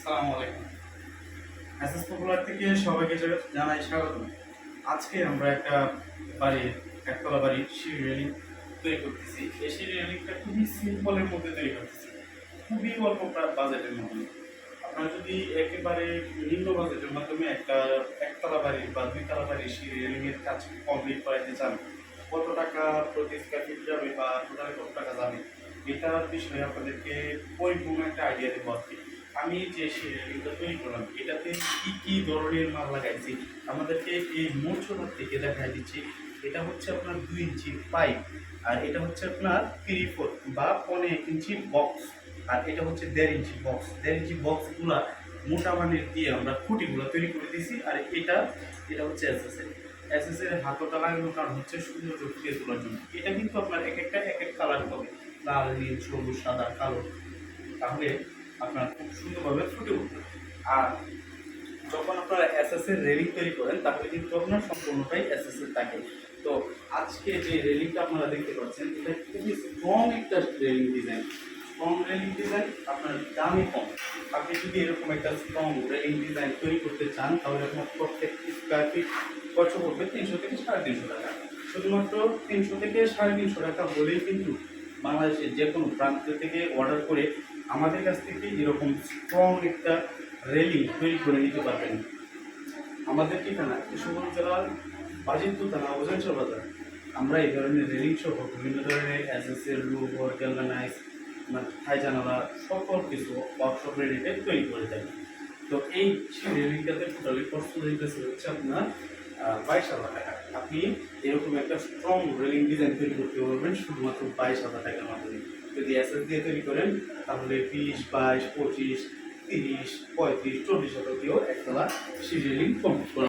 আসসালামু আলাইকুম। SS popular থেকে সবাইকে জানাই স্বাগত আজকে আমরা একটা বাড়ির, একতলা বাড়ির সিঁড়ি রেলিং তৈরি করতেছি। এই সিঁড়ি রেলিংটা খুবই সিম্পলের মধ্যে তৈরি করতেছি। খুবই অল্প বাজেটের মধ্যে। আপনারা যদি একেবারে নিম্ন বাজেটের মাধ্যমে একটা একতলা বাড়ির বা দুইতলা বাড়ির সিঁড়ি রেলিং এর কাজ কমপ্লিট করাইতে চান, কত টাকা প্রতি স্কোয়ার ফিট যাবে বা টোটাল কত টাকা যাবে, এটার বিষয়ে আপনাদেরকে পরিপূর্ণ একটা আইডিয়া দেবো আজকে। আমি যে রেলিংটা তৈরি করলাম, এটাতে কি কি ধরনের মাল লাগাইছি, আমাদেরকে এই মোচনা থেকে দেখা দিচ্ছি। এটা হচ্ছে আপনার দুই ইঞ্চি পাইপ, আর এটা হচ্ছে আপনার থ্রি ফোর বা পনেরো ইঞ্চি বক্স আর এটা হচ্ছে দেড় ইঞ্চি বক্স দেড় ইঞ্চি বক্সগুলা মোটা মানের দিয়ে আমরা খুঁটিগুলো তৈরি করে দিয়েছি, আর এটা এটা হচ্ছে এসএসএ এসএসএর হাতটা লাগানোর কারণ হচ্ছে সুন্দর ফুটিয়ে তোলার জন্য। এটা কিন্তু আপনার এক একটা, এক এক কালার হবে, লাল, নীল, সবুজ, সাদা, কালো। তাহলে আপনার খুব সুন্দরভাবে ফুটে উঠবে। আর যখন আপনারা এসএস এর রেলিং তৈরি করেন, তাহলে কিন্তু আপনার সম্পূর্ণটাই এসএস এর থাকে। তো আজকে যে রেলিংটা আপনারা দেখতে পাচ্ছেন, এটা খুবই স্ট্রং একটা railing design strong railing design আপনার দামে কম। আপনি যদি এরকম একটা স্ট্রং রেলিং ডিজাইন তৈরি করতে চান, তাহলে আপনার প্রত্যেক স্কোয়ার ফিট খরচ পড়বে তিনশো থেকে সাড়ে তিনশো টাকা। শুধুমাত্র তিনশো থেকে সাড়ে তিনশো টাকা হলেই কিন্তু বাংলাদেশের যে কোনো প্রান্ত থেকে অর্ডার করে আমাদের কাছ থেকে এরকম স্ট্রং একটা রেলিং তৈরি করে নিতে পারবেন। আমাদের ঠিকানা কিশোরগঞ্জ জেলার বাজিতপুর থানা ওজনচর বাজার। আমরা এই ধরনের রেলিং সহ বিভিন্ন ধরনের অ্যাসেসের লুক ওর গ্যালভানাইজ থাই জানালা, সকল কিছু ওয়ার্কশপ রেডিতে তৈরি করে থাকি তো এই রেলিংটাতে টোটালি কষ্ট হইতেছে হচ্ছে আপনার বাইশ হাজার টাকা। আপনি এরকম একটা স্ট্রং রেলিং ডিজাইন তৈরি করতে পারবেন, শুধুমাত্র বাইশ হাজার টাকার মাধ্যমে। যদি অ্যাসেস দিয়ে তৈরি করেন, তাহলে বিশ, বাইশ, পঁচিশ, তিরিশ, পঁয়ত্রিশ, চল্লিশ শতকেও একতলা সিজেলিং কমপ্লিট করা